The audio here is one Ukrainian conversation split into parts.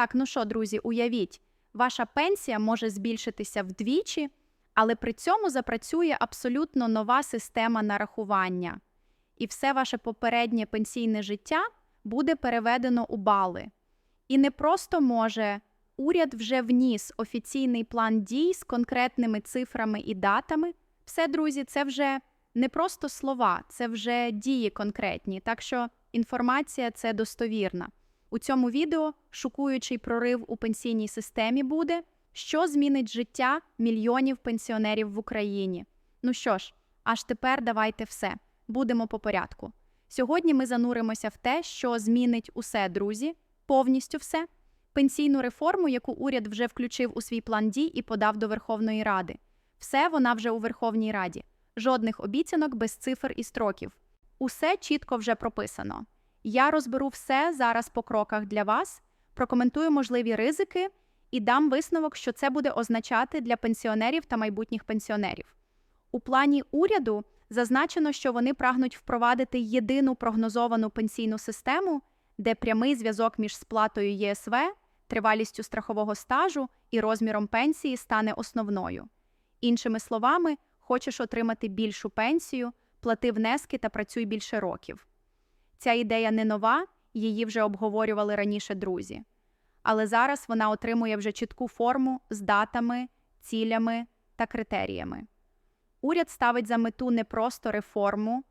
Так, ну що, друзі, уявіть, ваша пенсія може збільшитися вдвічі, але при цьому запрацює абсолютно нова система нарахування. І все ваше попереднє пенсійне життя буде переведено у бали. І не просто може, уряд вже вніс офіційний план дій з конкретними цифрами і датами. Все, друзі, це вже не просто слова, це вже дії конкретні. Так що інформація це достовірна. У цьому відео шокуючий прорив у пенсійній системі буде, що змінить життя мільйонів пенсіонерів в Україні. Ну що ж, аж тепер давайте все. Будемо по порядку. Сьогодні ми зануримося в те, що змінить усе, друзі, повністю все. Пенсійну реформу, яку уряд вже включив у свій план дій і подав до Верховної Ради. Все вона вже у Верховній Раді. Жодних обіцянок без цифр і строків. Усе чітко вже прописано. Я розберу все зараз по кроках для вас, прокоментую можливі ризики і дам висновок, що це буде означати для пенсіонерів та майбутніх пенсіонерів. У плані уряду зазначено, що вони прагнуть впровадити єдину прогнозовану пенсійну систему, де прямий зв'язок між сплатою ЄСВ, тривалістю страхового стажу і розміром пенсії стане основною. Іншими словами, хочеш отримати більшу пенсію, плати внески та працюй більше років. Ця ідея не нова, її вже обговорювали раніше друзі. Але зараз вона отримує вже чітку форму з датами, цілями та критеріями. Уряд ставить за мету не просто реформу,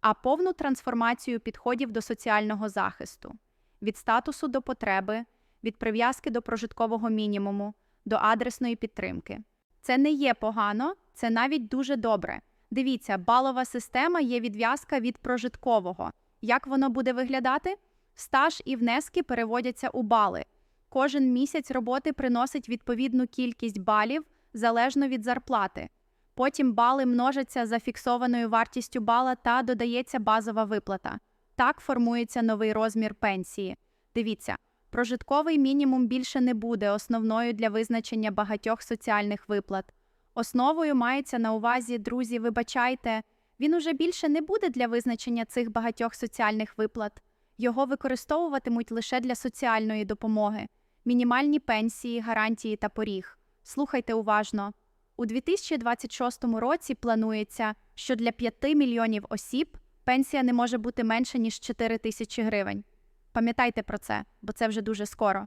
а повну трансформацію підходів до соціального захисту, від статусу до потреби, від прив'язки до прожиткового мінімуму, до адресної підтримки. Це не є погано, це навіть дуже добре. Дивіться, балова система є відв'язка від прожиткового. Як воно буде виглядати? Стаж і внески переводяться у бали. Кожен місяць роботи приносить відповідну кількість балів залежно від зарплати. Потім бали множаться за фіксованою вартістю бала та додається базова виплата. Так формується новий розмір пенсії. Дивіться, прожитковий мінімум більше не буде основною для визначення багатьох соціальних виплат. Основою мається на увазі, друзі, вибачайте, він уже більше не буде для визначення цих багатьох соціальних виплат. Його використовуватимуть лише для соціальної допомоги, мінімальні пенсії, гарантії та поріг. Слухайте уважно. У 2026 році планується, що для 5 мільйонів осіб пенсія не може бути менше, ніж 4 тисячі гривень. Пам'ятайте про це, бо це вже дуже скоро.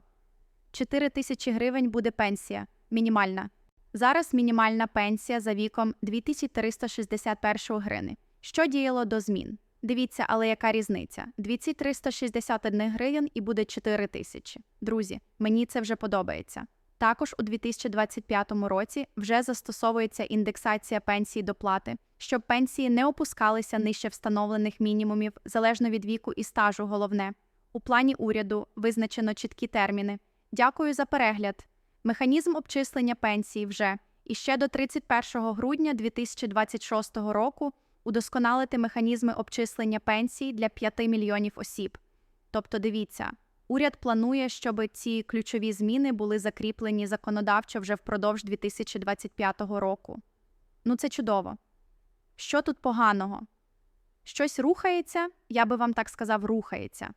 4 тисячі гривень буде пенсія, мінімальна. Зараз мінімальна пенсія за віком 2361 гривни. Що діяло до змін? Дивіться, але яка різниця? 2361 гривень і буде 4 тисячі. Друзі, мені це вже подобається. Також у 2025 році вже застосовується індексація пенсії доплати, щоб пенсії не опускалися нижче встановлених мінімумів залежно від віку і стажу. Головне у плані уряду визначено чіткі терміни. Дякую за перегляд. Механізм обчислення пенсії вже і ще до 31 грудня 2026 року удосконалити механізми обчислення пенсій для 5 мільйонів осіб. Тобто, дивіться. Уряд планує, щоб ці ключові зміни були закріплені законодавчо вже впродовж 2025 року. Ну, це чудово. Що тут поганого? Щось рухається, я би вам так сказав, рухається.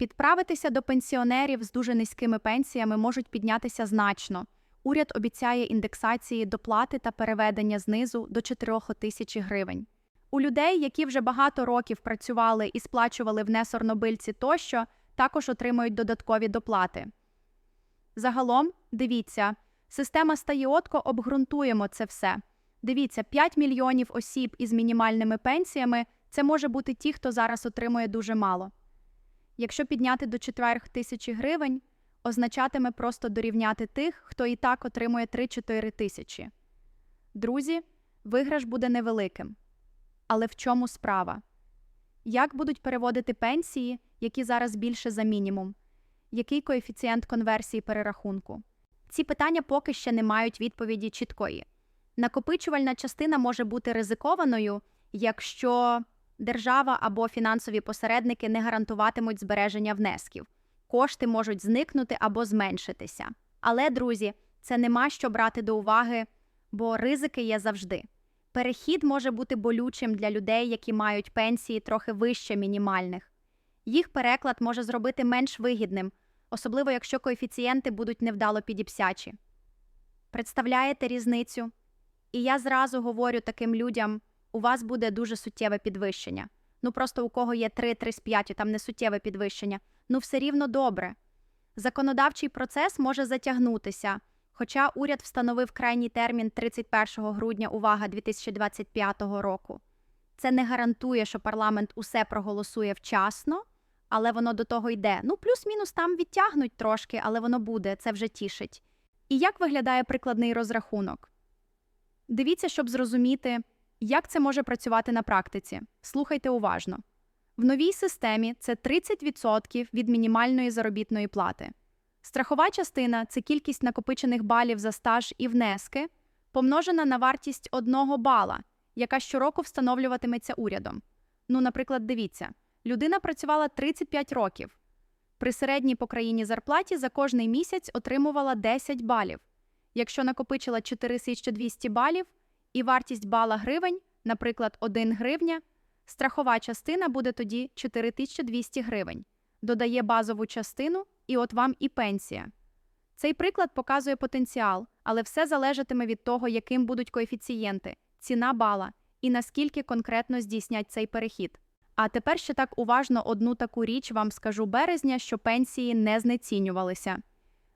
Підправитися до пенсіонерів з дуже низькими пенсіями можуть піднятися значно. Уряд обіцяє індексації доплати та переведення знизу до 4 тисяч гривень. У людей, які вже багато років працювали і сплачували внесорнобильці тощо, також отримують додаткові доплати. Загалом, дивіться, система стаєотко обґрунтуємо це все. Дивіться, 5 мільйонів осіб із мінімальними пенсіями це може бути ті, хто зараз отримує дуже мало. Якщо підняти до 4 тисячі гривень, означатиме просто дорівняти тих, хто і так отримує 3-4 тисячі. Друзі, виграш буде невеликим. Але в чому справа? Як будуть переводити пенсії, які зараз більше за мінімум? Який коефіцієнт конверсії перерахунку? Ці питання поки ще не мають відповіді чіткої. Накопичувальна частина може бути ризикованою, якщо держава або фінансові посередники не гарантуватимуть збереження внесків. Кошти можуть зникнути або зменшитися. Але, друзі, це нема що брати до уваги, бо ризики є завжди. Перехід може бути болючим для людей, які мають пенсії трохи вище мінімальних. Їх переклад може зробити менш вигідним, особливо якщо коефіцієнти будуть невдало підіпсячі. Представляєте різницю? І я зразу говорю таким людям: у вас буде дуже суттєве підвищення. Ну просто у кого є 3-3,5, там не суттєве підвищення. Ну все рівно добре. Законодавчий процес може затягнутися, хоча уряд встановив крайній термін 31 грудня, увага 2025 року. Це не гарантує, що парламент усе проголосує вчасно, але воно до того йде. Ну, плюс-мінус там відтягнуть трошки, але воно буде, це вже тішить. І як виглядає прикладний розрахунок? Дивіться, щоб зрозуміти, як це може працювати на практиці. Слухайте уважно. В новій системі це 30% від мінімальної заробітної плати. Страхова частина це кількість накопичених балів за стаж і внески, помножена на вартість одного бала, яка щороку встановлюватиметься урядом. Ну, наприклад, дивіться, людина працювала 35 років. При середній по країні зарплаті за кожний місяць отримувала 10 балів. Якщо накопичила 4200 балів і вартість бала гривень, наприклад, 1 гривня, страхова частина буде тоді 4200 гривень. Додає базову частину, і от вам і пенсія. Цей приклад показує потенціал, але все залежатиме від того, яким будуть коефіцієнти, ціна бала і наскільки конкретно здійснять цей перехід. А тепер ще так уважно одну таку річ вам скажу березня, що пенсії не знецінювалися.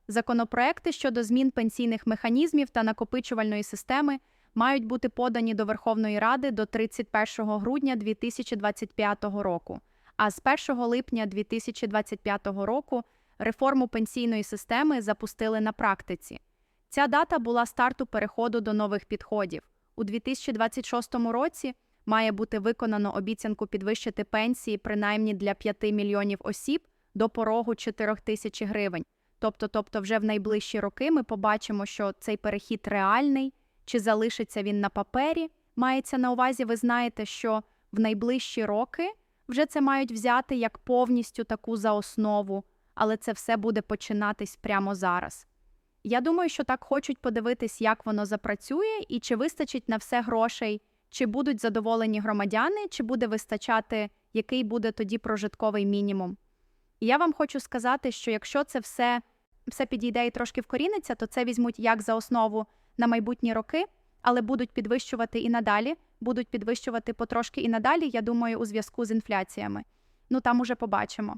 Законопроекти щодо змін пенсійних механізмів та накопичувальної системи мають бути подані до Верховної Ради до 31 грудня 2025 року. А з 1 липня 2025 року реформу пенсійної системи запустили на практиці. Ця дата була старту переходу до нових підходів. У 2026 році має бути виконано обіцянку підвищити пенсії принаймні для 5 мільйонів осіб до порогу 4 тисяч гривень. Тобто, тобто, вже в найближчі роки ми побачимо, що цей перехід реальний, чи залишиться він на папері. Мається на увазі, ви знаєте, що в найближчі роки вже це мають взяти як повністю таку за основу, але це все буде починатись прямо зараз. Я думаю, що так хочуть подивитись, як воно запрацює, і чи вистачить на все грошей, чи будуть задоволені громадяни, чи буде вистачати, який буде тоді прожитковий мінімум. І я вам хочу сказати, що якщо це все, все підійде і трошки вкоріниться, то це візьмуть як за основу на майбутні роки, але будуть підвищувати і надалі, будуть підвищувати потрошки і надалі, я думаю, у зв'язку з інфляціями. Ну там уже побачимо.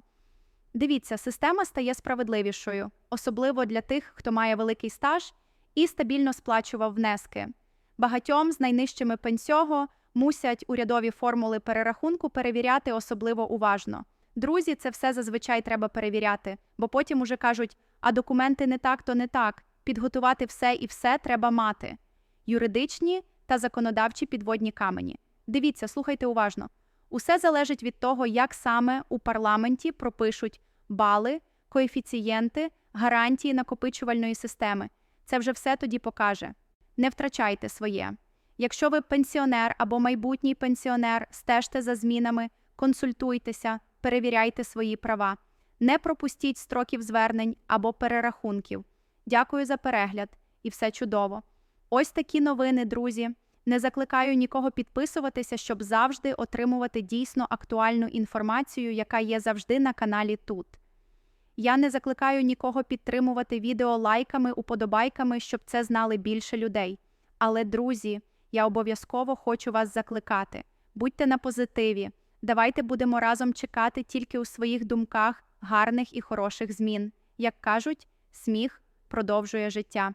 Дивіться, система стає справедливішою, особливо для тих, хто має великий стаж і стабільно сплачував внески. Багатьом з найнижчими пенсього мусять урядові формули перерахунку перевіряти особливо уважно. Друзі, це все зазвичай треба перевіряти, бо потім уже кажуть, а документи не так, то не так. Підготувати все і все треба мати. Юридичні та законодавчі підводні камені. Дивіться, слухайте уважно. Усе залежить від того, як саме у парламенті пропишуть бали, коефіцієнти, гарантії накопичувальної системи. Це вже все тоді покаже. Не втрачайте своє. Якщо ви пенсіонер або майбутній пенсіонер, стежте за змінами, консультуйтеся, перевіряйте свої права. Не пропустіть строків звернень або перерахунків. Дякую за перегляд і все чудово. Ось такі новини, друзі. Не закликаю нікого підписуватися, щоб завжди отримувати дійсно актуальну інформацію, яка є завжди на каналі тут. Я не закликаю нікого підтримувати відео лайками, уподобайками, щоб це знали більше людей. Але, друзі, я обов'язково хочу вас закликати. Будьте на позитиві. Давайте будемо разом чекати тільки у своїх думках гарних і хороших змін. Як кажуть, сміх продовжує життя.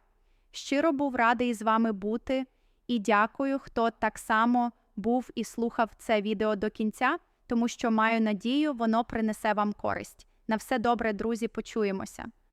Щиро був радий з вами бути і дякую, хто так само був і слухав це відео до кінця, тому що маю надію, воно принесе вам користь. На все добре, друзі, почуємося.